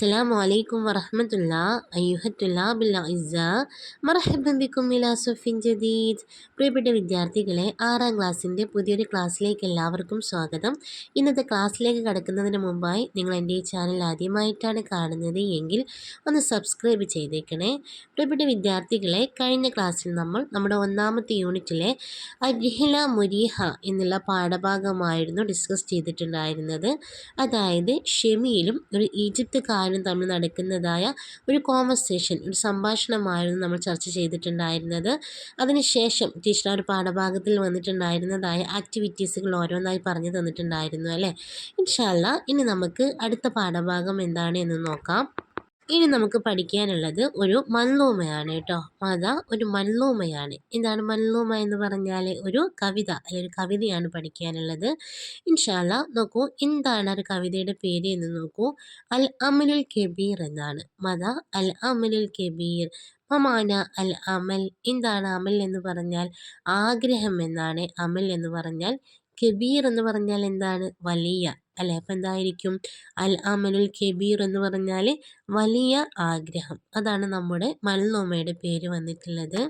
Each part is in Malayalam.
السلام عليكم ورحمة الله أيها الطلاب الأعزاء مرحبا بكم إلى صف جديد പ്രിയപ്പെട്ട വിദ്യാർത്ഥികളെ ആറാം ക്ലാസ്സിൻ്റെ പുതിയൊരു ക്ലാസ്സിലേക്ക് എല്ലാവർക്കും സ്വാഗതം ഇന്നത്തെ ക്ലാസ്സിലേക്ക് കടക്കുന്നതിന് മുമ്പായി നിങ്ങൾ എൻ്റെ ഈ ചാനൽ ആദ്യമായിട്ടാണ് കാണുന്നത് എങ്കിൽ ഒന്ന് സബ്സ്ക്രൈബ് ചെയ്തേക്കണേ പ്രിയപ്പെട്ട വിദ്യാർത്ഥികളെ കഴിഞ്ഞ ക്ലാസ്സിൽ നമ്മൾ നമ്മുടെ ഒന്നാമത്തെ യൂണിറ്റിലെ അരിഹില മുരിഹ എന്നുള്ള പാഠഭാഗമായിരുന്നു ഡിസ്കസ് ചെയ്തിട്ടുണ്ടായിരുന്നത് അതായത് ഷെമിയിലും ഒരു ഈജിപ്തുകാരനും തമ്മിൽ നടക്കുന്നതായ ഒരു കോൺവെർസേഷൻ ഒരു സംഭാഷണമായിരുന്നു നമ്മൾ ചർച്ച ചെയ്തിട്ടുണ്ടായിരുന്നത്. അതിനുശേഷം ടീച്ചർ ഒരു പാഠഭാഗത്തിൽ വന്നിട്ടുണ്ടായിരുന്നതായ ആക്ടിവിറ്റീസുകൾ ഓരോന്നായി പറഞ്ഞു തന്നിട്ടുണ്ടായിരുന്നു അല്ലേ? ഇൻഷാല്ല ഇനി നമുക്ക് അടുത്ത പാഠഭാഗം എന്താണ് എന്ന് നോക്കാം. ഇനി നമുക്ക് പഠിക്കാനുള്ളത് ഒരു മല്ലൂമയാണ് കേട്ടോ. മത ഒരു മല്ലൂമയാണ്. എന്താണ് മല്ലൂമ എന്ന് പറഞ്ഞാൽ ഒരു കവിത അല്ലെങ്കിൽ ഒരു കവിതയാണ് പഠിക്കാനുള്ളത്. ഇൻഷാല്ല നോക്കൂ എന്താണ് ഒരു കവിതയുടെ പേര് എന്ന് നോക്കൂ. അൽ അമലുൽ കബീർ എന്നാണ്. മത അൽ അമലുൽ കബീർ. മമാന അൽ അമൽ. എന്താണ് അമൽ എന്ന് പറഞ്ഞാൽ? ആഗ്രഹം എന്നാണ് അമൽ എന്ന് പറഞ്ഞാൽ. കബീർ എന്ന് പറഞ്ഞാൽ എന്താണ്? വലിയ അല്ലെ? അപ്പം എന്തായിരിക്കും? അൽ അമലുൽ കബീർ എന്ന് പറഞ്ഞാൽ വലിയ ആഗ്രഹം. അതാണ് നമ്മുടെ മൽനോമയുടെ പേര് വന്നിട്ടുള്ളത്.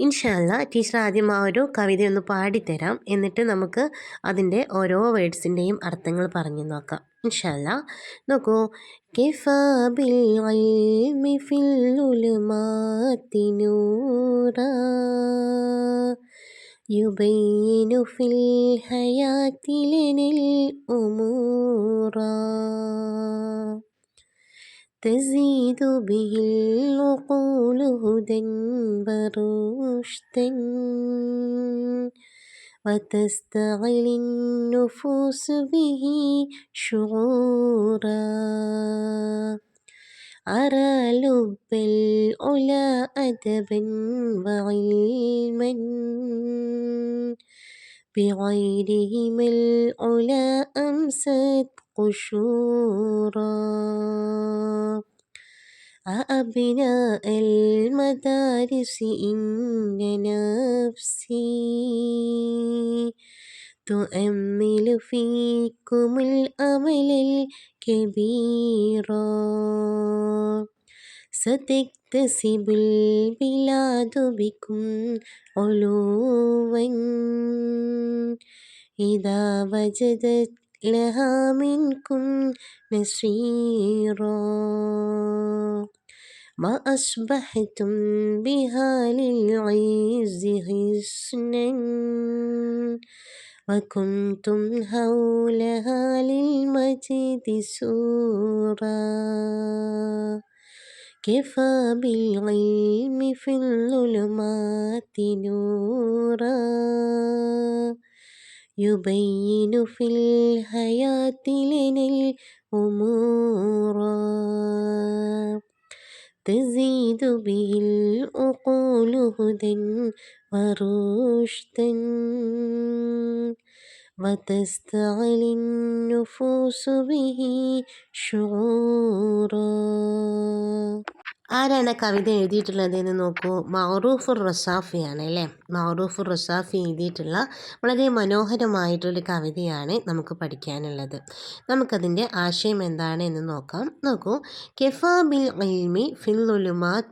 ഇൻഷാല്ല ടീച്ചർ ആദ്യം ആ ഒരു കവിത ഒന്ന് പാടിത്തരാം. എന്നിട്ട് നമുക്ക് അതിന്റെ ഓരോ വേർഡ്സിന്റെയും അർത്ഥങ്ങൾ പറഞ്ഞു നോക്കാം. ഇൻഷാല്ല നോക്കൂ. കെഫിൽ يبين في الحياة لنا الأمور. تزيد به العقول هدى ورشدا وتستعلي النفوس به شعورا. أرى لب العلا أدبا وعلما بغيرهما العلا أمست قشورا أأبناء المدارس إن نفسي تؤمل فيكم الأمل الكبير ستكتسب البلاد بكم علوا إذا وجدت لها منكم نصيرا ما أصبحتم بها للعز حسنا وكنتم حولها للمجد سورا. كفى بالعلم في الظلمات نورا؟ يبين في الحياة لنا الأمور. تزيد به العقول هدى ورشدا. وتستعلي النفوس به شعورا. ആരാണ് കവിത എഴുതിയിട്ടുള്ളത് എന്ന് നോക്കൂ. മൗറൂഫുർ റസാഫിയാണ് അല്ലേ? മൗറൂഫുർ റസാഫി എഴുതിയിട്ടുള്ള വളരെ മനോഹരമായിട്ടൊരു കവിതയാണ് നമുക്ക് പഠിക്കാനുള്ളത്. നമുക്കതിന്റെ ആശയം എന്താണ് എന്ന് നോക്കാം. നോക്കൂ. കെഫാ ബിൽ ഇൽമി ഫിൽ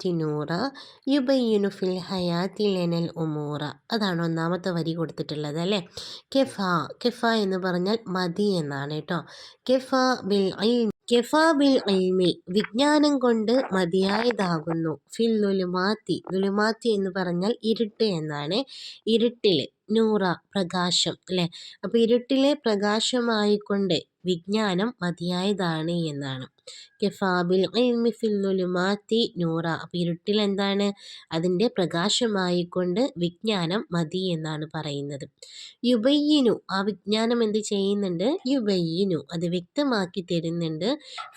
തിനൂറ യുബയ്യുനു ഫിൽ ഹയാത്തി ലെനൽ ഉമൂറ. അതാണ് ഒന്നാമത്തെ വരി കൊടുത്തിട്ടുള്ളത് അല്ലേ? കെഫ. കെഫ എന്ന് പറഞ്ഞാൽ മതി എന്നാണ് കേട്ടോ. കെഫ ബിൽ കെഫാബിൽ ഇൽമി വിജ്ഞാനം കൊണ്ട് മതിയായതാകുന്നു. ഫിൽ ലുലുമാത്തി ലുലുമാത്തി എന്ന് പറഞ്ഞാൽ ഇരുട്ട് എന്നാണ്. ഇരുട്ടിൽ നൂറ പ്രകാശം അല്ലേ? അപ്പോൾ ഇരുട്ടിലെ പ്രകാശമായിക്കൊണ്ട് വിജ്ഞാനം മതിയായതാണ് എന്നാണ്. കെഫാബിൽ ഫില്ലുലുമാത്തി നൂറ. അപ്പം ഇരുട്ടിൽ എന്താണ്? അതിന്റെ പ്രകാശമായിക്കൊണ്ട് വിജ്ഞാനം മതി എന്നാണ് പറയുന്നത്. യുബയ്യനു ആ വിജ്ഞാനം എന്ത് ചെയ്യുന്നുണ്ട്? യുബയ്യനു. അത് വ്യക്തമാക്കി തരുന്നുണ്ട്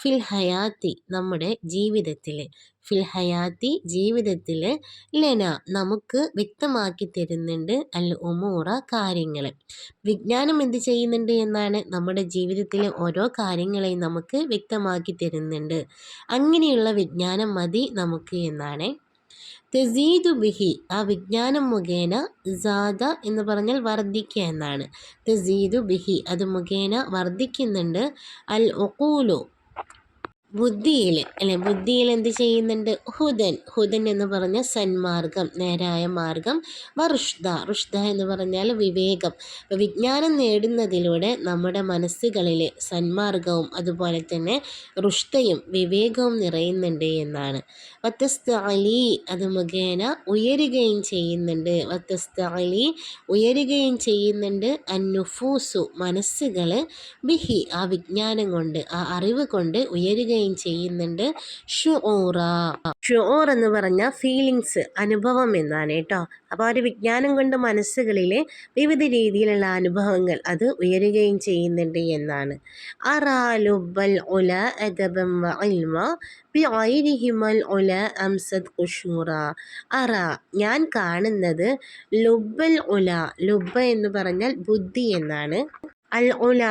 ഫിൽ ഹയാത്തി നമ്മുടെ ജീവിതത്തിൽ ഫിൽ ഹയാത്തി ജീവിതത്തിൽ ലെന നമുക്ക് വ്യക്തമാക്കി തരുന്നുണ്ട് അൽ ഉമൂറ കാര്യങ്ങൾ വിജ്ഞാനം എന്ത് ചെയ്യുന്നുണ്ട് എന്നാണ് നമ്മുടെ ജീവിതത്തിലെ ഓരോ കാര്യങ്ങളെയും നമുക്ക് വ്യക്തമാക്കി തരുന്നുണ്ട്. അങ്ങനെയുള്ള വിജ്ഞാനം മതി നമുക്ക് എന്നാണ്. തെസീദു ബിഹി ആ വിജ്ഞാനം മുഖേന സാദ എന്ന് പറഞ്ഞാൽ വർദ്ധിക്കുക എന്നാണ്. തെസീദു ബിഹി അത് മുഖേന വർദ്ധിക്കുന്നുണ്ട്. അൽ ഒക്കൂലു ബുദ്ധിയിൽ അല്ലെ? ബുദ്ധിയിൽ എന്ത് ചെയ്യുന്നുണ്ട്? ഹുദൻ. ഹുദൻ എന്ന് പറഞ്ഞ സന്മാർഗം നേരായ മാർഗം. വറുഷ്ദ. റുഷ്ദ എന്ന് പറഞ്ഞാൽ വിവേകം. വിജ്ഞാനം നേടുന്നതിലൂടെ നമ്മുടെ മനസ്സുകളിൽ സന്മാർഗവും അതുപോലെ തന്നെ റുഷ്ദയും വിവേകവും നിറയുന്നുണ്ട് എന്നാണ്. വത്തസ്തലി അത് മുഖേന ഉയരുകയും ചെയ്യുന്നുണ്ട്. വത്തസ്തലി ഉയരുകയും ചെയ്യുന്നുണ്ട്. അന്നുഫൂസു മനസ്സുകൾ ബിഹി ആ വിജ്ഞാനം കൊണ്ട് ആ അറിവ് കൊണ്ട് ഉയരുകയും ചെയ്യുന്നുണ്ട്. ഷുഓറ ഷുഓർ എന്ന് പറഞ്ഞാൽ ഫീലിങ്സ് അനുഭവം എന്നാണ് കേട്ടോ. അപ്പോൾ ഒരു വിജ്ഞാനം കൊണ്ട് മനസ്സുകളിലെ വിവിധ രീതിയിലുള്ള അനുഭവങ്ങൾ അത് ഉയരുകയും ചെയ്യുന്നുണ്ട് എന്നാണ്. അറാലുബൽ ഉല അദബം ബിഐരിഹിമൽ ഉല അംസദ് കുഷൂറ. അറ ഞാൻ കാണുന്നത് ലുബൽ ഒല ലുബ എന്ന് പറഞ്ഞാൽ ബുദ്ധി എന്നാണ്. അൽ ഉല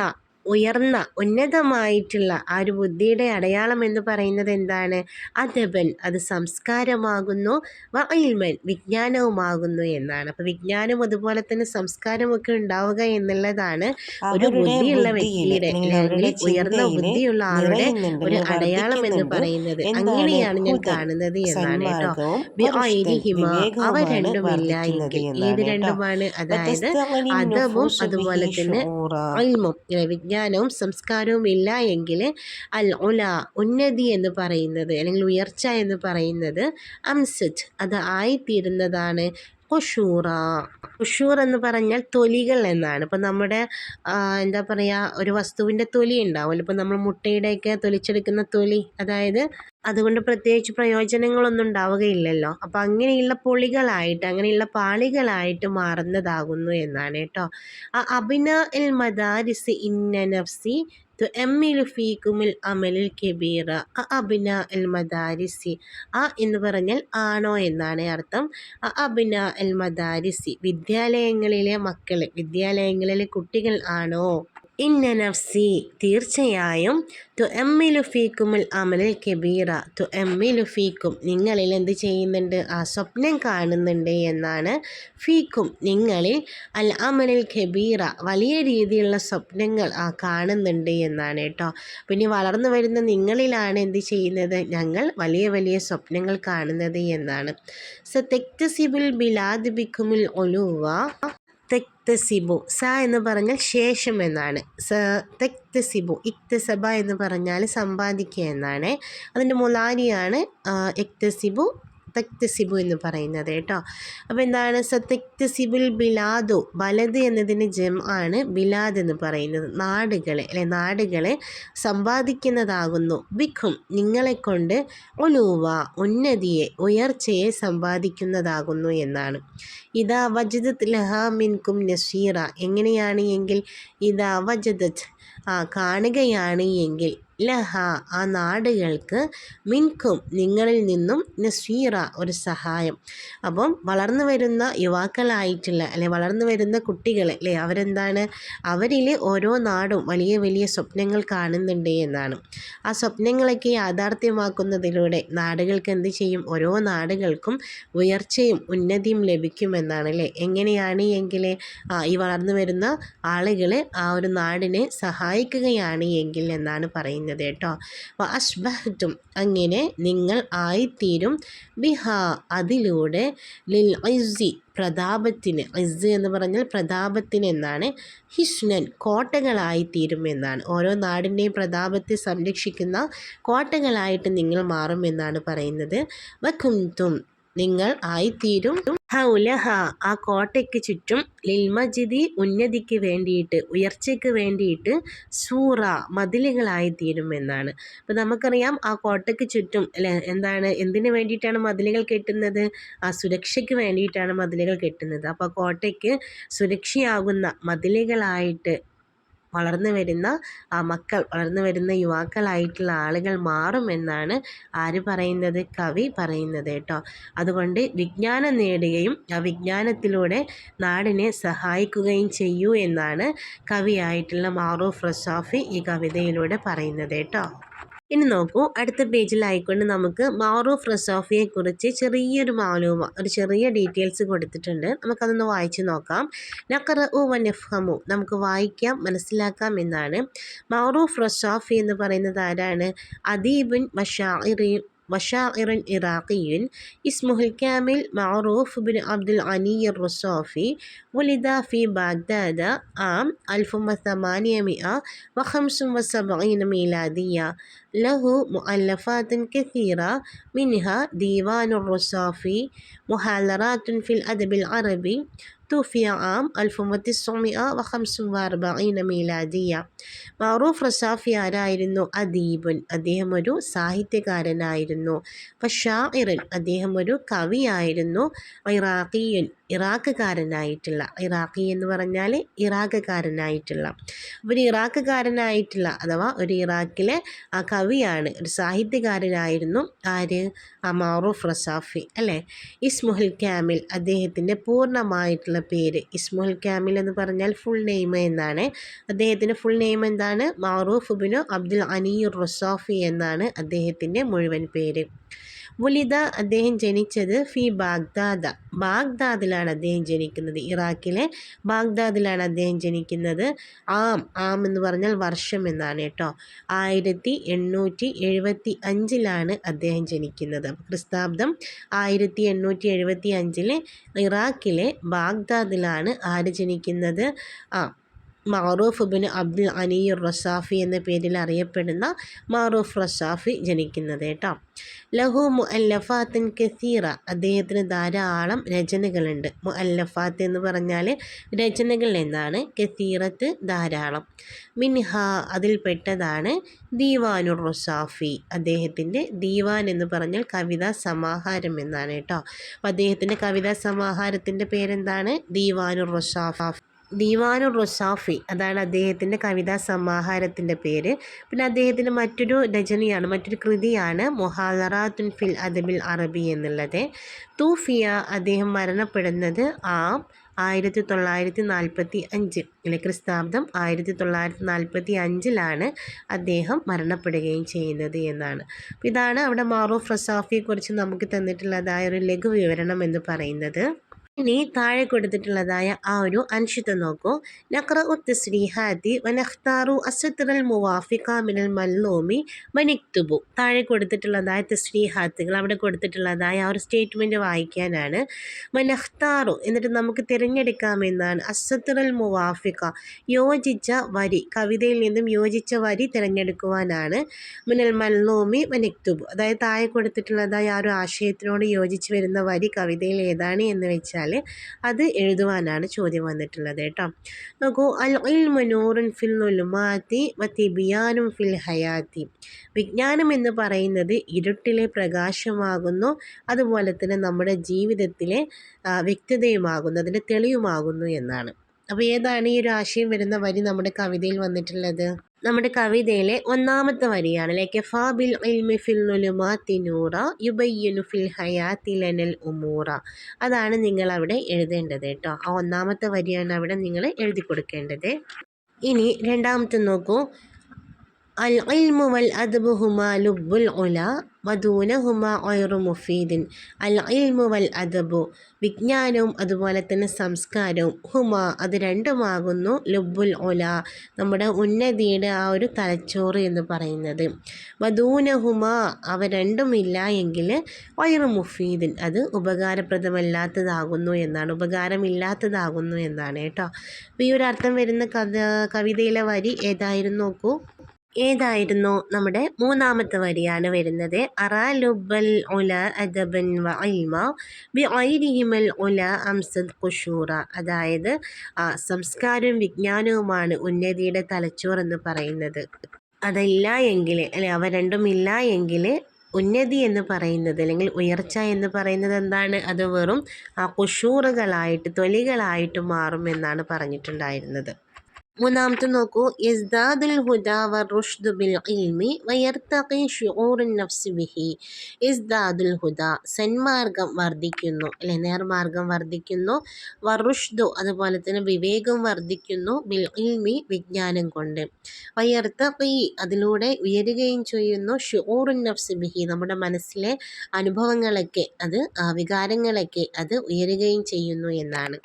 ഉയർന്ന ഉന്നതമായിട്ടുള്ള ആ ഒരു ബുദ്ധിയുടെ അടയാളം എന്ന് പറയുന്നത് എന്താണ്? അതബൻ അത് സംസ്കാരമാകുന്നു വൈൽമൻ വിജ്ഞാനവുമാകുന്നു എന്നാണ്. അപ്പോൾ വിജ്ഞാനം അതുപോലെ തന്നെ സംസ്കാരമൊക്കെ ഉണ്ടാവുക എന്നുള്ളതാണ് ഒരു ബുദ്ധിയുള്ള വ്യക്തിയുടെ അല്ലെങ്കിൽ ഉയർന്ന ബുദ്ധിയുള്ള ആളുടെ ഒരു അടയാളം എന്ന് പറയുന്നത്. അങ്ങനെയാണ് ഞാൻ കാണുന്നത് എന്നാണ് കേട്ടോ. അവ രണ്ടും ഇല്ല എങ്കിൽ. ഏത് രണ്ടുമാണ്. അതായത് അതവും അതുപോലെ തന്നെ വിജ്ഞാനം വിജ്ഞാനവും സംസ്കാരവും ഇല്ല എങ്കിൽ അൽ ഉല ഉന്നതി എന്ന് പറയുന്നത് അല്ലെങ്കിൽ ഉയർച്ച എന്ന് പറയുന്നത് അംസജ് അത് ആയിത്തീരുന്നതാണ് കുഷൂറ കൊഷൂർ എന്ന് പറഞ്ഞാൽ തൊലികൾ എന്നാണ്. ഇപ്പം നമ്മുടെ എന്താ പറയുക ഒരു വസ്തുവിന്റെ തൊലി ഉണ്ടാവുമല്ലോ. ഇപ്പം നമ്മൾ മുട്ടയുടെയൊക്കെ തൊലിച്ചെടുക്കുന്ന തൊലി അതായത് അതുകൊണ്ട് പ്രത്യേകിച്ച് പ്രയോജനങ്ങളൊന്നും ഉണ്ടാവുകയില്ലല്ലോ. അപ്പം അങ്ങനെയുള്ള പൊളികളായിട്ട് അങ്ങനെയുള്ള പാളികളായിട്ട് മാറുന്നതാകുന്നു എന്നാണ് കേട്ടോ. അഭിന എൽ മദാരിസ് ഇന്ന നഫ്സി തുഅമ്മിലു ഫീക്കുമിൽ അമലിൽ കബീറ അബിന അൽ മദാരിസി അ എന്ന് പറഞ്ഞാൽ ആണോ എന്നാണ് അർത്ഥം. അബിന അൽ മദാരിസി വിദ്യാലയങ്ങളിലെ മക്കൾ വിദ്യാലയങ്ങളിലെ കുട്ടികൾ ആണോ? ഇന്ന നഫ്സി തീർച്ചയായും തു എമ്മിലു ഫീക്കുമുൽ അമലൽ കബീറ. തു എമ്മി ലുഫീക്കും നിങ്ങളിൽ എന്ത് ചെയ്യുന്നുണ്ട്? ആ സ്വപ്നം കാണുന്നുണ്ട് എന്നാണ് ഫീക്കും നിങ്ങളിൽ അൽ അമലൽ കബീറ. വലിയ രീതിയിലുള്ള സ്വപ്നങ്ങൾ ആ കാണുന്നുണ്ട് എന്നാണ് കേട്ടോ. പിന്നെ വളർന്നു വരുന്ന നിങ്ങളിലാണ് എന്ത് ചെയ്യുന്നത്? ഞങ്ങൾ വലിയ വലിയ സ്വപ്നങ്ങൾ കാണുന്നത് എന്നാണ്. സ തെക്തസിബുൽ ബിലാദ് ബിക്കുമുൽ ഒലുവ. തെക്തസിബു സ എന്ന് പറഞ്ഞാൽ ശേഷം എന്നാണ്. സ തെക്തസിബു ഇക്തസബ എന്ന് പറഞ്ഞാൽ സമ്പാദിക്കുക എന്നാണ്. അതിന്റെ മുലാരിയാണ് എക്തസിബു തക്തസിബു എന്ന് പറയുന്നത് കേട്ടോ. അപ്പോൾ എന്താണ്? സത്തക്തസിബുൽ ബിലാദു. ബലത് എന്നതിന് ജം ആണ് ബിലാദ് എന്ന് പറയുന്നത്. നാടുകളെ അല്ലെ നാടുകളെ സമ്പാദിക്കുന്നതാകുന്നു. വിഖും നിങ്ങളെ കൊണ്ട് ഒലൂവ ഉന്നതിയെ ഉയർച്ചയെ സമ്പാദിക്കുന്നതാകുന്നു എന്നാണ്. ഇതാ വജദത് ലഹാമിൻകും നസീറ. എങ്ങനെയാണ് എങ്കിൽ? ഇതാ വജദത് ആ കാണുകയാണ് എങ്കിൽ. ലഹ ആ നാടുകൾക്ക് മിൻകും നിങ്ങളിൽ നിന്നും നസീറ ഒരു സഹായം. അപ്പം വളർന്നു വരുന്ന യുവാക്കളായിട്ടുള്ള അല്ലെ വളർന്നു വരുന്ന കുട്ടികൾ അല്ലെ അവരെന്താണ്? അവരിൽ ഓരോ നാടും വലിയ വലിയ സ്വപ്നങ്ങൾ കാണുന്നുണ്ട് എന്നാണ്. ആ സ്വപ്നങ്ങളൊക്കെ യാഥാർത്ഥ്യമാക്കുന്നതിലൂടെ നാടുകൾക്ക് എന്ത് ചെയ്യും? ഓരോ നാടുകൾക്കും ഉയർച്ചയും ഉന്നതിയും ലഭിക്കുമെന്നാണ് അല്ലേ? എങ്ങനെയാണ് എങ്കിൽ ഈ വളർന്നു വരുന്ന ആളുകൾ ആ ഒരു നാടിനെ സഹായിക്കുകയാണ് എങ്കിൽ എന്നാണ് പറയുന്നത്. പറയുന്നത് കേട്ടോ. അസ്ബഹത്തും അങ്ങനെ നിങ്ങൾ ആയിത്തീരും. ബിഹ അതിലൂടെ ലിൽ ഐസി പ്രതാപത്തിന്. ഇസ് എന്ന് പറഞ്ഞാൽ പ്രതാപത്തിന് എന്നാണ്. ഹിഷ്ണൻ കോട്ടകളായിത്തീരും എന്നാണ്. ഓരോ നാടിന്റെയും പ്രതാപത്തെ സംരക്ഷിക്കുന്ന കോട്ടകളായിട്ട് നിങ്ങൾ മാറുമെന്നാണ് പറയുന്നത്. വക്കുംതും നിങ്ങൾ ആയിത്തീരും. ഹൗലഹ ആ കോട്ടയ്ക്ക് ചുറ്റും ലിൽമജിദി ഉന്നതിക്ക് വേണ്ടിയിട്ട് ഉയർച്ചയ്ക്ക് വേണ്ടിയിട്ട് സൂറ മതിലുകളായിത്തീരും തീരുമെന്നാണ് അപ്പോൾ നമുക്കറിയാം ആ കോട്ടയ്ക്ക് ചുറ്റും അല്ലെ എന്താണ് എന്തിനു വേണ്ടിയിട്ടാണ് മതിലുകൾ കെട്ടുന്നത്? ആ സുരക്ഷയ്ക്ക് വേണ്ടിയിട്ടാണ് മതിലുകൾ കെട്ടുന്നത്. അപ്പോൾ കോട്ടയ്ക്ക് സുരക്ഷയാകുന്ന മതിലുകളായിട്ട് വളർന്നു വരുന്ന മക്കൾ വളർന്നു വരുന്ന യുവാക്കളായിട്ടുള്ള ആളുകൾ മാറുമെന്നാണ് ആര് പറയുന്നത്? കവി പറയുന്നത് കേട്ടോ. അതുകൊണ്ട് വിജ്ഞാനം നേടുകയും ആ വിജ്ഞാനത്തിലൂടെ നാടിനെ സഹായിക്കുകയും ചെയ്യൂ എന്നാണ് കവിയായിട്ടുള്ള മാറൂഫ് റസാഫി ഈ കവിതയിലൂടെ പറയുന്നത് കേട്ടോ. ഇനി നോക്കൂ അടുത്ത പേജിലായിക്കൊണ്ട് നമുക്ക് മാറൂഫ് റസോഫിയെ കുറിച്ച് ചെറിയൊരു മാലൂമ ഒരു ചെറിയ ഡീറ്റെയിൽസ് കൊടുത്തിട്ടുണ്ട്. നമുക്കതൊന്ന് വായിച്ചു നോക്കാം. നക്കറ ഉ വനഫമു നമുക്ക് വായിക്കാം മനസ്സിലാക്കാം എന്നാണ്. മാറൂഫ് റസോഫി എന്ന് പറയുന്നത് ആരാണ്? അദീബിൻ വഷാഇറി وشاعر عراقي اسمه الكامل معروف بن عبد الغني الرصافي ولد في بغداد عام 1875 ميلادية. له مؤلفات كثيرة منها ديوان الرصافي محاضرات في الأدب العربي توفي عام 1945 മീലാദിയ മാറൂഫ് റസാഫി ആരായിരുന്നു അദീബുൻ അദ്ദേഹം ഒരു സാഹിത്യകാരനായിരുന്നു ഫഷാഇറൻ അദ്ദേഹം ഒരു കവിയായിരുന്നു ഇറാഖിയൻ ഇറാഖുകാരനായിട്ടുള്ള ഇറാഖി എന്ന് പറഞ്ഞാൽ ഇറാഖുകാരനായിട്ടുള്ള. ഒരു ഇറാഖുകാരനായിട്ടുള്ള അഥവാ ഒരു ഇറാഖിലെ ആ കവിയാണ് ഒരു സാഹിത്യകാരനായിരുന്നു ആര്? അമാറുഫ് റസാഫി അല്ലേ? ഇസ്മുഹൽ ക്യാമിൽ അദ്ദേഹത്തിന്റെ പൂർണമായിട്ടുള്ള പേര്. ഇസ്മുഹൽ ക്യാമിൽ എന്ന് പറഞ്ഞാൽ ഫുൾ നെയിം എന്നാണ്. അദ്ദേഹത്തിന്റെ ഫുൾ നെയിം എന്താണ്? മാറൂഫ് ബിനു അബ്ദുൽ അനീർ റസാഫി എന്നാണ് അദ്ദേഹത്തിന്റെ മുഴുവൻ പേര്. മുലിദ അദ്ദേഹം ജനിച്ചത് ഫി ബാഗ്ദാദ. ബാഗ്ദാദിലാണ് അദ്ദേഹം ജനിക്കുന്നത്. ഇറാഖിലെ ബാഗ്ദാദിലാണ് അദ്ദേഹം ജനിക്കുന്നത്. ആം ആം എന്ന് പറഞ്ഞാൽ വർഷം എന്നാണ് കേട്ടോ. ആയിരത്തി എണ്ണൂറ്റി എഴുപത്തി അഞ്ചിലാണ് അദ്ദേഹം ജനിക്കുന്നത്. ക്രിസ്താബ്ദം ആയിരത്തി എണ്ണൂറ്റി എഴുപത്തി അഞ്ചിലെ ഇറാഖിലെ ബാഗ്ദാദിലാണ് ആര് ജനിക്കുന്നത്? ആ മാറൂഫ് ബിൻ അബ്ദുൽ അനിയുർ റസാഫി എന്ന പേരിൽ അറിയപ്പെടുന്ന മാറൂഫ് റസാഫി ജനിക്കുന്നത് കേട്ടോ. ലഹു മുഅല്ലഫാത്തിൻ കസീറ. അദ്ദേഹത്തിന് ധാരാളം രചനകളുണ്ട്. മുഅല്ലഫാത്ത് എന്ന് പറഞ്ഞാൽ രചനകൾ എന്നാണ്. കസീറത്ത് ധാരാളം. മിൻഹ അതിൽപ്പെട്ടതാണ് ദീവാനുർ റസാഫി. അദ്ദേഹത്തിന്റെ ദീവാൻ എന്ന് പറഞ്ഞാൽ കവിതാ സമാഹാരം എന്നാണ് കേട്ടോ. അപ്പോൾ അദ്ദേഹത്തിന്റെ കവിതാ സമാഹാരത്തിന്റെ പേരെന്താണ്? ദീവാനുർ റസാഫ്. ദീവാനുർ റുഷാഫി അതാണ് അദ്ദേഹത്തിന്റെ കവിതാ സമാഹാരത്തിന്റെ പേര്. പിന്നെ അദ്ദേഹത്തിന്റെ മറ്റൊരു രചനയാണ് മറ്റൊരു കൃതിയാണ് മൊഹാലറാത്തുൻ ഫിൽ അദബിൽ അറബി എന്നുള്ളത്. തൂഫിയ അദ്ദേഹം മരണപ്പെടുന്നത് ആ ആയിരത്തി തൊള്ളായിരത്തി നാൽപ്പത്തി അഞ്ച് അല്ലെ ക്രിസ്താബ്ദം ആയിരത്തി തൊള്ളായിരത്തി നാൽപ്പത്തി അഞ്ചിലാണ് അദ്ദേഹം മരണപ്പെടുകയും ചെയ്യുന്നത് എന്നാണ്. ഇതാണ് അവിടെ മാറൂഫ് റസാഫിയെക്കുറിച്ച് നമുക്ക് തന്നിട്ടുള്ളതായ ഒരു ലഘു വിവരണം എന്ന് പറയുന്നത്. ഇനി താഴെ കൊടുത്തിട്ടുള്ളതായ ആ ഒരു അൻഷിത്തം നോക്കൂ. നഖറ ഉത്തസ്രീഹാത്തി വനഖ്താറു അസത്രൽ മുവാഫിഖ മിനൽ മല്ലൂമി വനിക്തുബു. താഴെ കൊടുത്തിട്ടുള്ളതായ തസ്രീഹാത്തുകൾ അവിടെ കൊടുത്തിട്ടുള്ളതായ ആ ഒരു സ്റ്റേറ്റ്മെന്റ് വായിക്കാനാണ്. വനഖ്താറു എന്നിട്ട് നമുക്ക് തിരഞ്ഞെടുക്കാമെന്നാണ് അസത്രൽ മുവാഫിക യോജിച്ച വരി കവിതയിൽ നിന്നും യോജിച്ച വരി തിരഞ്ഞെടുക്കുവാനാണ്. മിനൽ മല്ലൂമി വനിക്തുബു അതായത് താഴെ കൊടുത്തിട്ടുള്ളതായ ആ ഒരു ആശയത്തിനോട് യോജിച്ച് വരുന്ന വരി കവിതയിൽ ഏതാണ് എന്ന് വെച്ചാൽ അത് എഴുതുവാനാണ് ചോദ്യം വന്നിട്ടുള്ളത് കേട്ടോ. നോക്കൂ അൽ ഇൽമനൂറുൻ ഫിൽ നുലുമാത്തി വത്തിബിയാനും ഫിൽ ഹയാത്തി. വിജ്ഞാനം എന്ന് പറയുന്നത് ഇരുട്ടിലെ പ്രകാശമാകുന്നു അതുപോലെ തന്നെ നമ്മുടെ ജീവിതത്തിലെ വ്യക്തതയുമാകുന്നു അതിന്റെ തെളിവുമാകുന്നു എന്നാണ്. അപ്പോൾ ഏതാണ് ഈ ഒരു ആശയം വരുന്ന വരി നമ്മുടെ കവിതയിൽ വന്നിട്ടുള്ളത്? നമ്മുടെ കവിതയിലെ ഒന്നാമത്തെ വരിയാണ്. ലൈക്ക് ഫാബിൽ ഇൽമി ഫിൽ നൂറ ഫിൽ ലനൽ ഉമൂറ. അതാണ് നിങ്ങൾ അവിടെ എഴുതേണ്ടത് കേട്ടോ. ആ ഒന്നാമത്തെ വരിയാണ് അവിടെ നിങ്ങൾ എഴുതി കൊടുക്കേണ്ടത്. ഇനി രണ്ടാമത്തെ നോക്കൂ. അൽ ഇൽമു വൽ അദ്ബു ഹുമാ ലുബുൽ ഉല വധൂനഹുമ ഒയറു മുഫീദിൻ അൽ ഇൽമു വൽ അദബു വിജ്ഞാനവും അതുപോലെ തന്നെ സംസ്കാരവും ഹുമ അത് രണ്ടുമാകുന്നു ലുബുൽ ഒല നമ്മുടെ ഉന്നതിയുടെ ആ ഒരു തലച്ചോറ് എന്ന് പറയുന്നത്. വധൂനഹുമ അവ രണ്ടുമില്ല എങ്കിൽ ഒയറു മുഫീദിൻ അത് ഉപകാരപ്രദമല്ലാത്തതാകുന്നു എന്നാണ് ഉപകാരമില്ലാത്തതാകുന്നു എന്നാണ് കേട്ടോ. അപ്പോൾ ഈ ഒരു അർത്ഥം വരുന്ന കഥ കവിതയിലെ വരി ഏതായിരുന്നു നോക്കൂ. ഏതായിരുന്നു നമ്മുടെ മൂന്നാമത്തെ വരിയാണ് വരുന്നത്. അറാലുബൽ ഉല അദബൻ വ ഇൽമ ബി ഐരിഹിമൽ ഉല അംസദ് കുഷൂറ അതായത് സംസ്കാരവും വിജ്ഞാനവുമാണ് ഉന്നതിയുടെ തലച്ചോർ എന്ന് പറയുന്നത്. അതല്ല എങ്കിൽ അല്ലെ അവ രണ്ടും ഇല്ല എങ്കിൽ ഉന്നതി എന്ന് പറയുന്നത് അല്ലെങ്കിൽ ഉയർച്ച എന്ന് പറയുന്നത് എന്താണ്? അത് വെറും ആ കുഷൂറുകളായിട്ട് തൊലികളായിട്ട് മാറും എന്നാണ് പറഞ്ഞിട്ടുണ്ടായിരുന്നത്. മൂന്നാമത്തെ നോക്കൂ. വ റുഷ്ദു ബിൽ ഇൽമി വയർത്തഖി ഷുഊറുൻ വർദ്ധിക്കുന്നു. അല്ലെ നേർമാർഗം വർദ്ധിക്കുന്നു. വ റുഷ്ദു അതുപോലെ തന്നെ വിവേകം വർദ്ധിക്കുന്നു. ബിൽ ഇൽമി വിജ്ഞാനം കൊണ്ട്. വയർത്തഖി അതിലൂടെ ഉയരുകയും ചെയ്യുന്നു. ഷുഊറുൻ നഫ്സ് ബിഹി നമ്മുടെ മനസ്സിലെ അനുഭവങ്ങളൊക്കെ അത് വികാരങ്ങളൊക്കെ അത് ഉയരുകയും ചെയ്യുന്നു എന്നാണ്.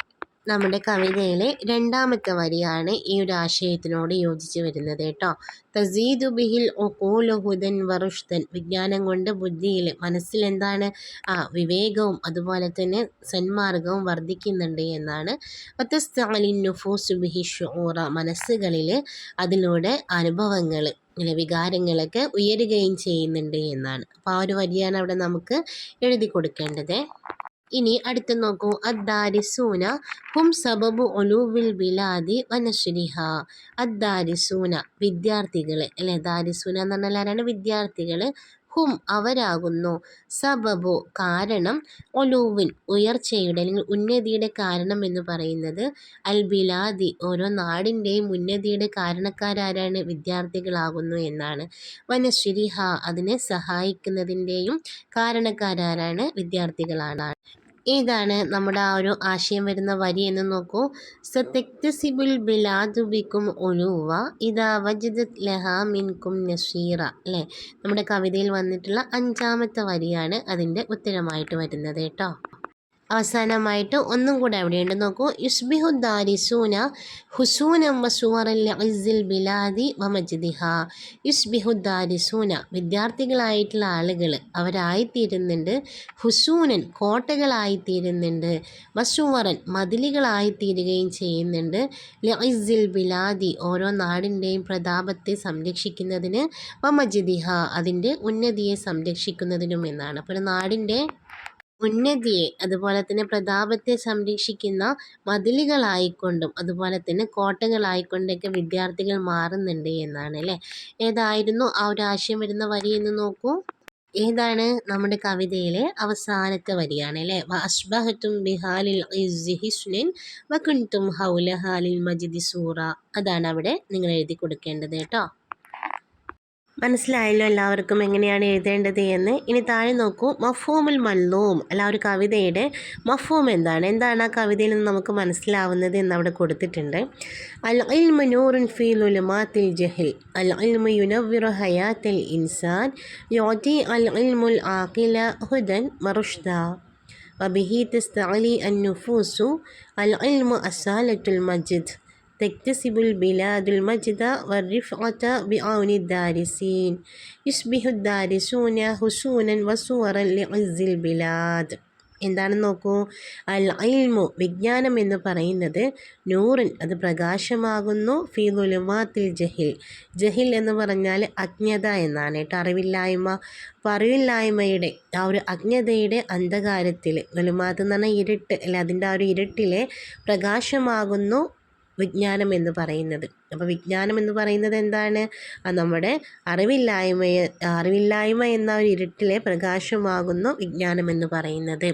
നമ്മുടെ കവിതയിലെ രണ്ടാമത്തെ വരിയാണ് ഈ ഒരു ആശയത്തിനോട് യോജിച്ച് വരുന്നത് കേട്ടോ. തസീദു ബിഹിൽ ഒക്കോലുഹുദൻ വറുഷ്തൻ. വിജ്ഞാനം കൊണ്ട് ബുദ്ധിയിൽ മനസ്സിൽ എന്താണ്? ആ വിവേകവും അതുപോലെ തന്നെ സന്മാർഗവും വർദ്ധിക്കുന്നുണ്ട് എന്നാണ്. ഒത്തസ്താലിൻ നുഫൂസ് ബിഹി ഷോറ. മനസ്സുകളിൽ അതിലൂടെ അനുഭവങ്ങൾ ഇങ്ങനെ വികാരങ്ങളൊക്കെ ഉയരുകയും ചെയ്യുന്നുണ്ട് എന്നാണ്. അപ്പോൾ ആ ഒരു വരിയാണ് അവിടെ നമുക്ക് എഴുതി കൊടുക്കേണ്ടത്. ഇനി അടുത്ത് നോക്കൂ. അദ്ദാരിസൂന ഹും സബബു ഒലൂവിൽ ബിലാദി വനശ്രിഹ അദ്ദാരിസൂന വിദ്യാർത്ഥികൾ അല്ലെ? ദാരിസൂന എന്ന് പറഞ്ഞാൽ ആരാണ്? വിദ്യാർത്ഥികൾ ഹും അവരാകുന്നു. സബബു കാരണം ഒലൂവിൻ ഉയർച്ചയുടെ അല്ലെങ്കിൽ ഉന്നതിയുടെ കാരണം എന്ന് പറയുന്നത് അൽ ബിലാദി ഓരോ നാടിന്റെയും ഉന്നതിയുടെ കാരണക്കാരാരാണ് വിദ്യാർത്ഥികളാകുന്നു എന്നാണ്. വനശ്രിഹ അതിനെ സഹായിക്കുന്നതിന്റെയും കാരണക്കാരാരാണ് വിദ്യാർത്ഥികളാണ്. ഏതാണ് നമ്മുടെ ആ ഒരു ആശയം വരുന്ന വരി എന്ന് നോക്കൂ. സത്യക്തസിബുൽ ബിലാദുബിക്കും ഒലുവ ഇതാ വജിദത് ലഹാ മിൻകും നഷീറ അല്ലേ? നമ്മുടെ കവിതയിൽ വന്നിട്ടുള്ള അഞ്ചാമത്തെ വരിയാണ് അതിന്റെ ഉത്തരമായിട്ട് വരുന്നത് കേട്ടോ. അവസാനമായിട്ട് ഒന്നും കൂടെ അവിടെയുണ്ട് നോക്കൂ. യുസ്ബിഹുദ്ദാരിസൂന ഹുസൂനം വസുവറൽ ബിലാദി വമജിദിഹ യുസ്ബിഹുദ്ദാരിസൂന വിദ്യാർത്ഥികളായിട്ടുള്ള ആളുകൾ അവരായിത്തീരുന്നുണ്ട്. ഹുസൂനൻ കോട്ടകളായിത്തീരുന്നുണ്ട്. വസുവറൻ മതിലുകളായിത്തീരുകയും ചെയ്യുന്നുണ്ട്. ലഇസിൽ ബിലാദി ഓരോ നാടിന്റെയും പ്രതാപത്തെ സംരക്ഷിക്കുന്നതിന് വമജിദിഹ അതിന്റെ ഉന്നതിയെ സംരക്ഷിക്കുന്നതിനും എന്നാണ്. അപ്പോൾ ഒരു നാടിന്റെ ഉന്നതിയെ അതുപോലെ തന്നെ പ്രതാപത്തെ സംരക്ഷിക്കുന്ന മതിലുകളായിക്കൊണ്ടും അതുപോലെ തന്നെ കോട്ടകളായിക്കൊണ്ടൊക്കെ വിദ്യാർത്ഥികൾ മാറുന്നുണ്ട് എന്നാണ് അല്ലേ? ഏതായിരുന്നു ആ ഒരു ആശയം വരുന്ന വരി എന്ന് നോക്കൂ. ഏതാണ് നമ്മുടെ കവിതയിലെ അവസാനത്തെ വരിയാണ് അല്ലേ? അഷ്ബഹത്തും ബിഹാലിൽ ഹിസ്നിൻ ഹൗല ഹൗലഹാലിൽ മജിദി സൂറ. അതാണ് അവിടെ നിങ്ങൾ എഴുതി കൊടുക്കേണ്ടത് കേട്ടോ. മനസ്സിലായല്ലോ എല്ലാവർക്കും എങ്ങനെയാണ് എഴുതേണ്ടത് എന്ന്. ഇനി താഴെ നോക്കൂ. മഫോമിൽ മല്ലോം. അല്ല ഒരു കവിതയുടെ മഫോം എന്താണ്? എന്താണ് ആ കവിതയിൽ നിന്ന് നമുക്ക് മനസ്സിലാവുന്നത് എന്ന് അവിടെ കൊടുത്തിട്ടുണ്ട്. അൽ ഇൽമ ഫീൽ ഫീ ലുലുമാത്തിൽ ജഹിൽ. അൽ ഇൽമ യുനവിറു ഹയാത്തിൽ ഇൻസാൻ. യോറ്റി അൽ ഇൽമുൽ ആഖില ഹുദൻ മറുഷ്ദ. വബിഹി തസ്തഅലി അൻ നുഫൂസു അൽ ഇൽമു അസാലത്തുൽ മജിദ്. تكتسب البلاد المجد والرفعة بعون الدارسين يصبح الدارسون حسونا وصورا لعز البلاد എന്താണെന്ന് നോക്കൂ അൽ അൽമു വിജ്ഞാനം എന്ന് പറയുന്നത് നൂറിൻ അത് പ്രകാശമാകുന്നു ഫീലുലുമാത്തിൽ ജഹിൽ ജഹിൽ എന്ന് പറഞ്ഞാൽ അജ്ഞത എന്നാണ് കേട്ടോ അറിവില്ലായ്മ അപ്പോൾ അറിവില്ലായ്മയുടെ ആ ഒരു അജ്ഞതയുടെ അന്ധകാരത്തിൽ ലുമാത്ത് എന്ന് പറഞ്ഞാൽ ഇരുട്ട് അല്ലെ അതിൻ്റെ ആ ഒരു ഇരുട്ടിലെ പ്രകാശമാകുന്നു വിജ്ഞാനം എന്ന് പറയുന്നത്. അപ്പോൾ വിജ്ഞാനം എന്ന് പറയുന്നത് എന്താണ്? നമ്മുടെ അറിവില്ലായ്മയെ അറിവില്ലായ്മ എന്ന ഒരു ഇരുട്ടിലെ പ്രകാശമാകുന്നു വിജ്ഞാനം എന്ന് പറയുന്നത്.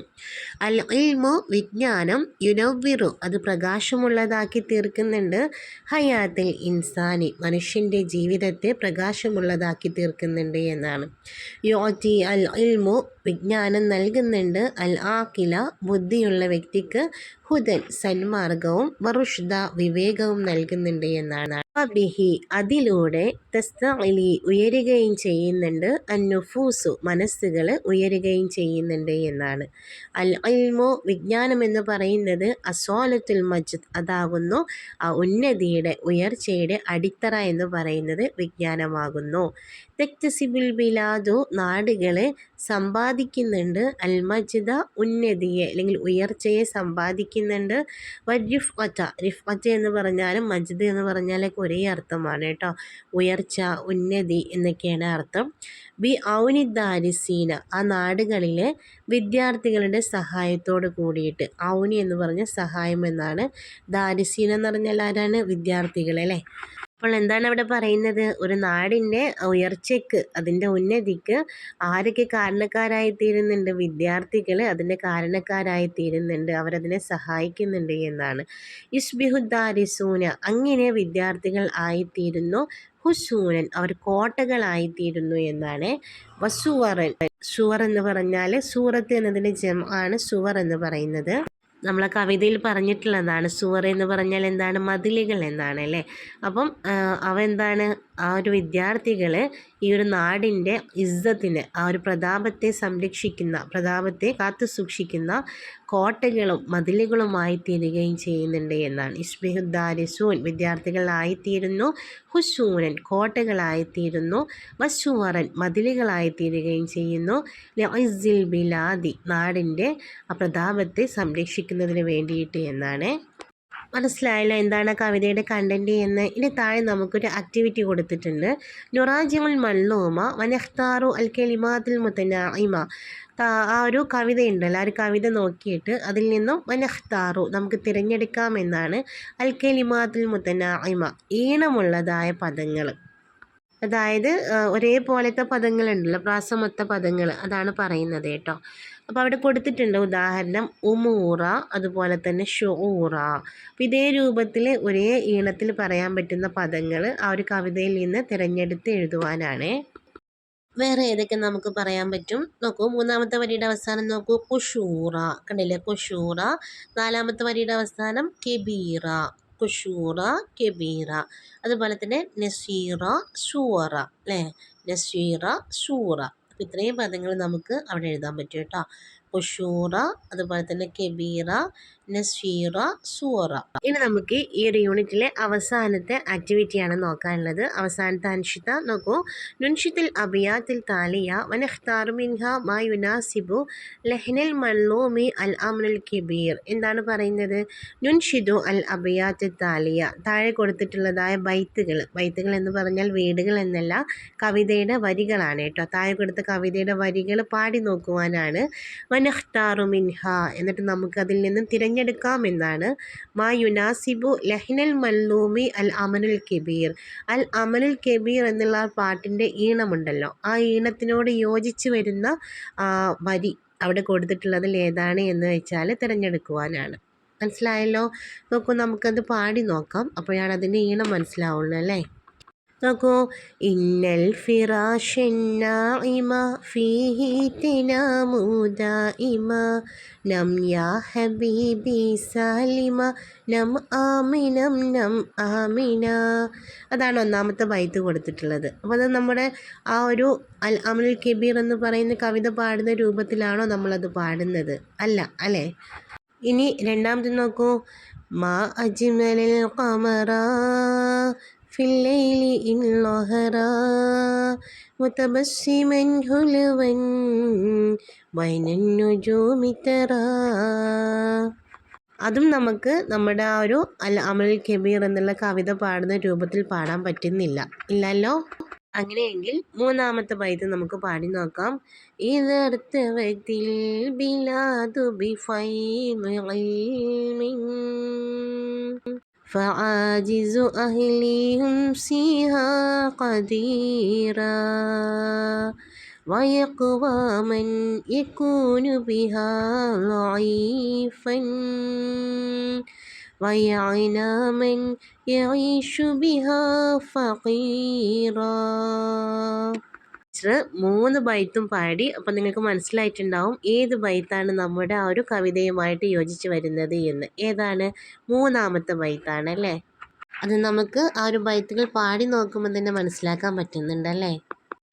അൽ ഇൽമു വിജ്ഞാനം യുനവ്വിറു. അത് പ്രകാശമുള്ളതാക്കി തീർക്കുന്നുണ്ട്. ഹയാത്തിൽ ഇൻസാനി മനുഷ്യന്റെ ജീവിതത്തെ പ്രകാശമുള്ളതാക്കി തീർക്കുന്നുണ്ട് എന്നാണ്. യോറ്റി അൽ ഇൽമു വിജ്ഞാനം നൽകുന്നുണ്ട്. അൽ ആക്കില ബുദ്ധിയുള്ള വ്യക്തിക്ക് ഹുദൻ സന്മാർഗവും വറുഷ്ദ വിവേകവും നൽകുന്നുണ്ട് എന്നാണ്. ബിഹി അതിലൂടെ ഉയരുകയും ചെയ്യുന്നുണ്ട്. അന്നുഫൂസു മനസ്സുകൾ ഉയരുകയും ചെയ്യുന്നുണ്ട് എന്നാണ്. അൽ അൽമോ വിജ്ഞാനം എന്ന് പറയുന്നത് അസോലത്തുൽ മജിദ് അതാകുന്നു. ആ ഉന്നതിയുടെ ഉയർച്ചയുടെ അടിത്തറ എന്ന് പറയുന്നത് വിജ്ഞാനമാകുന്നു. തെക്തസിബിൽ ബിലാദു നാടുകളെ സമ്പാദിക്കുന്നുണ്ട്. അൽ മജിദ ഉന്നതിയെ അല്ലെങ്കിൽ ഉയർച്ചയെ സമ്പാദിക്കുന്നുണ്ട്. റിഫ് അറ്റ എന്ന് പറഞ്ഞാലും മജിദ് എന്ന് പറഞ്ഞാലൊക്കെ ഒരേ അർത്ഥമാണ് കേട്ടോ. ഉയർച്ച ഉന്നതി എന്നൊക്കെയാണ് അർത്ഥം. ബി ഔനിദാരിസീന ആ നാടുകളിലെ വിദ്യാർത്ഥികളുടെ സഹായത്തോട് കൂടിയിട്ട്. ഔനി എന്ന് പറഞ്ഞ സഹായം എന്നാണ്. ദാരിസീന എന്ന് പറഞ്ഞാൽ ആരാണ്? വിദ്യാർത്ഥികൾ അല്ലേ? അപ്പോൾ എന്താണ് അവിടെ പറയുന്നത്? ഒരു നാടിന്റെ ഉയർച്ചയ്ക്ക് അതിന്റെ ഉന്നതിക്ക് ആരൊക്കെ കാരണക്കാരായി തീരുന്നുണ്ട് വിദ്യാർത്ഥികൾ അതിന്റെ കാരണക്കാരായി തീരുന്നുണ്ട് അവരതിനെ സഹായിക്കുന്നുണ്ട് എന്നാണ്. ഇഷ്ബിഹുദ്ദാരിസൂന അങ്ങനെ വിദ്യാർത്ഥികൾ ആയിത്തീരുന്നു. ഹുസൂനൻ അവർ കോട്ടകളായിത്തീരുന്നു എന്നാണ്. വസുവറൻ സുവർ എന്ന് പറഞ്ഞാൽ സൂറത്ത് എന്നതിന്റെ ജം ആണ് സുവർ എന്ന് പറയുന്നത്. നമ്മളെ കവിതയിൽ പറഞ്ഞിട്ടുള്ളതാണ്. സുവർ എന്ന് പറഞ്ഞാൽ എന്താണ്? മതിലുകൾ എന്നാണ് അല്ലേ? അപ്പം അവ എന്താണ്? ആ ഒരു വിദ്യാർത്ഥികൾ ഈ ഒരു നാടിന്റെ ഇസ്സത്തിന് ആ ഒരു പ്രതാപത്തെ സംരക്ഷിക്കുന്ന പ്രതാപത്തെ കാത്തു സൂക്ഷിക്കുന്ന കോട്ടകളും മതിലുകളുമായി തീരുകയും ചെയ്യുന്നുണ്ട് എന്നാണ്. ഇസ്ബിഹുദ്ദാരിസൂൻ വിദ്യാർത്ഥികളായിത്തീരുന്നു ഹുസൂനൻ കോട്ടകളായിത്തീരുന്നു വശുവറൻ മതിലുകളായിത്തീരുകയും ചെയ്യുന്നു. ലൈസിൽ ബിലാദി നാടിന്റെ ആ പ്രതാപത്തെ സംരക്ഷിക്കുന്നതിന് വേണ്ടിയിട്ട് എന്നാണ്. മനസ്സിലായല്ലോ എന്താണ് കവിതയുടെ കണ്ടന്റ് എന്ന് ഇനി താഴെ നമുക്കൊരു ആക്ടിവിറ്റി കൊടുത്തിട്ടുണ്ട്. നുറാജിമുൽ മല്ലൂമ വനഹ്താറു അൽ കെലിമാത്തിൽ മുത്തനായിമ. ആ ഒരു കവിത ഉണ്ടല്ലോ ആ ഒരു കവിത നോക്കിയിട്ട് അതിൽ നിന്നും വനഹ്താറു നമുക്ക് തിരഞ്ഞെടുക്കാമെന്നാണ് അൽ കെലിമാത്തിൽ മുത്തനായിമ. ഈണമുള്ളതായ പദങ്ങൾ അതായത് ഒരേപോലത്തെ പദങ്ങളുണ്ടല്ലോ പ്രാസമൊത്ത പദങ്ങൾ അതാണ് പറയുന്നത് കേട്ടോ. അപ്പോൾ അവിടെ കൊടുത്തിട്ടുണ്ട് ഉദാഹരണം ഉമൂറ അതുപോലെ തന്നെ ഷൂറ. അപ്പോൾ ഇതേ രൂപത്തിൽ ഒരേ ഈണത്തിൽ പറയാൻ പറ്റുന്ന പദങ്ങൾ ആ ഒരു കവിതയിൽ നിന്ന് തിരഞ്ഞെടുത്ത് എഴുതുവാനാണ്. വേറെ ഏതൊക്കെ നമുക്ക് പറയാൻ പറ്റും? നോക്കൂ മൂന്നാമത്തെ വരിയുടെ അവസാനം നോക്കൂ. കുഷൂറ. കണ്ടില്ലേ? കുഷൂറ. നാലാമത്തെ വരിയുടെ അവസാനം കെബീറ. കുഷൂറ കെബീറ. അതുപോലെ തന്നെ നസീറ ഷൂറ അല്ലേ? നസീറ ഷൂറ അപ്പോൾ ഇത്രയും പദങ്ങൾ നമുക്ക് അവിടെ എഴുതാൻ പറ്റും കേട്ടോ. കുഷൂറ അതുപോലെ തന്നെ കെബീറ നസീറ സൂറ. ഇനി നമുക്ക് ഈ ഒരു യൂണിറ്റിലെ അവസാനത്തെ ആക്ടിവിറ്റിയാണ് നോക്കാനുള്ളത്. അവസാനത്തെ അൻഷിത നോക്കൂ. നുൻഷിത്തിൽ അബിയാത്തിൽ താലിയ വനഖ്താറു മിൻഹ മാ യുനാസിബു ലഹ്നൽ മല്ലൂമി അൽ അമ്രുൽ കബീർ. എന്താണ് പറയുന്നത്? നുൻഷിദു അൽ അബിയാത്തിൽ താലിയ. താഴെ കൊടുത്തിട്ടുള്ളതായ ബൈത്തുകൾ. ബൈത്തുകൾ എന്ന് പറഞ്ഞാൽ വീടുകൾ എന്നല്ല കവിതയുടെ വരികളാണ് കേട്ടോ. താഴെ കൊടുത്ത കവിതയുടെ വരികൾ പാടി നോക്കുവാനാണ്. വനഖ്താറു മിൻഹ. എന്നിട്ട് നമുക്കതിൽ നിന്നും തിരഞ്ഞു തിരഞ്ഞെടുക്കാമെന്നാണ് മാ യുനാസിബു ലഹ്നൽ മല്ലൂമി അൽ അമനുൽ കബീർ. അൽ അമനുൽ കബീർ എന്നുള്ള പാട്ടിന്റെ ഈണമുണ്ടല്ലോ. ആ ഈണത്തിനോട് യോജിച്ച് വരുന്ന വരി അവിടെ കൊടുത്തിട്ടുള്ളതിൽ ഏതാണ് എന്ന് വെച്ചാൽ തിരഞ്ഞെടുക്കുവാനാണ്. മനസ്സിലായല്ലോ? നോക്കൂ നമുക്കത് പാടി നോക്കാം. അപ്പോഴാണ് അതിന്റെ ഈണം മനസ്സിലാവുള്ളൂ അല്ലേ? നോക്കൂ ഇന്നൽ ഫിറാഷിന്നായിമ ഫീഹി തിനാമുദായിമ നം യാ ഹബീബി സാലിമ നം ആമിനം നം ആമിന. അതാണ് ഒന്നാമത്തെ ബൈത്ത് കൊടുത്തിട്ടുള്ളത്. അപ്പോൾ അത് നമ്മുടെ ആ ഒരു അൽ അമൽ കബീർ എന്ന് പറയുന്ന കവിത പാടുന്ന രൂപത്തിലാണോ നമ്മളത് പാടുന്നത്. അല്ല അല്ലേ? ഇനി രണ്ടാമത് നോക്കൂ. മാ അജ്മലൽ ഖമറ في الليل إن ظهرا متبسما هلوا بين النجوم ترى അതും നമുക്ക് നമ്മുടെ ആ ഒരു അൽ അമൽ കബീർ എന്നുള്ള കവിത പാടുന്ന രൂപത്തിൽ പാടാൻ പറ്റുന്നില്ല ഇല്ലല്ലോ അങ്ങനെയെങ്കിൽ മൂന്നാമത്തെ ബൈത്ത് നമുക്ക് പാടി നോക്കാം ഇതർത്ഥവത്തിൽ ബിലാദു ബിഫൈ فعاجز أهلي يمسيها قديرا. ويقوى من يكون بها ضعيفا. ويعنا من يعيش بها فقيرا. മൂന്ന് ബൈത്തും പാടി അപ്പം നിങ്ങൾക്ക് മനസ്സിലായിട്ടുണ്ടാവും ഏത് ബൈത്താണ് നമ്മുടെ ആ ഒരു കവിതയുമായിട്ട് യോജിച്ച് വരുന്നത് എന്ന്. ഏതാണ്? മൂന്നാമത്തെ ബൈത്താണ് അല്ലേ? അത് നമുക്ക് ആ ഒരു ബൈത്തുകൾ പാടി നോക്കുമ്പോൾ തന്നെ മനസ്സിലാക്കാൻ പറ്റുന്നുണ്ടല്ലേ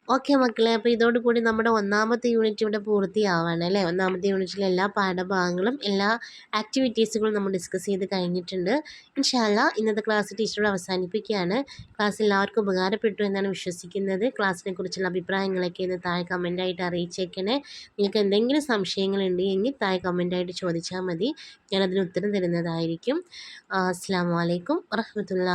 ഓക്കെ മക്കളെ അപ്പോൾ ഇതോടുകൂടി നമ്മുടെ ഒന്നാമത്തെ യൂണിറ്റ് ഇവിടെ പൂർത്തിയാവാണ് അല്ലേ? ഒന്നാമത്തെ യൂണിറ്റിലെ എല്ലാ പാഠഭാഗങ്ങളും എല്ലാ ആക്ടിവിറ്റീസുകളും നമ്മൾ ഡിസ്കസ് ചെയ്ത് കഴിഞ്ഞിട്ടുണ്ട്. ഇൻഷാല്ല ഇന്നത്തെ ക്ലാസ് ടീച്ചറോട് അവസാനിപ്പിക്കുകയാണ്. ക്ലാസ് എല്ലാവർക്കും ഉപകാരപ്പെട്ടു എന്നാണ് വിശ്വസിക്കുന്നത്. ക്ലാസ്സിനെ കുറിച്ചുള്ള അഭിപ്രായങ്ങളൊക്കെ ഇന്ന് താഴെ കമന്റായിട്ട് അറിയിച്ചേക്കണേ. നിങ്ങൾക്ക് എന്തെങ്കിലും സംശയങ്ങളുണ്ടെങ്കിൽ താഴെ കമന്റായിട്ട് ചോദിച്ചാൽ മതി. ഞാനതിന് ഉത്തരം തരുന്നതായിരിക്കും. അസ്സാം വലൈക്കും വറഹമത്തുള്ള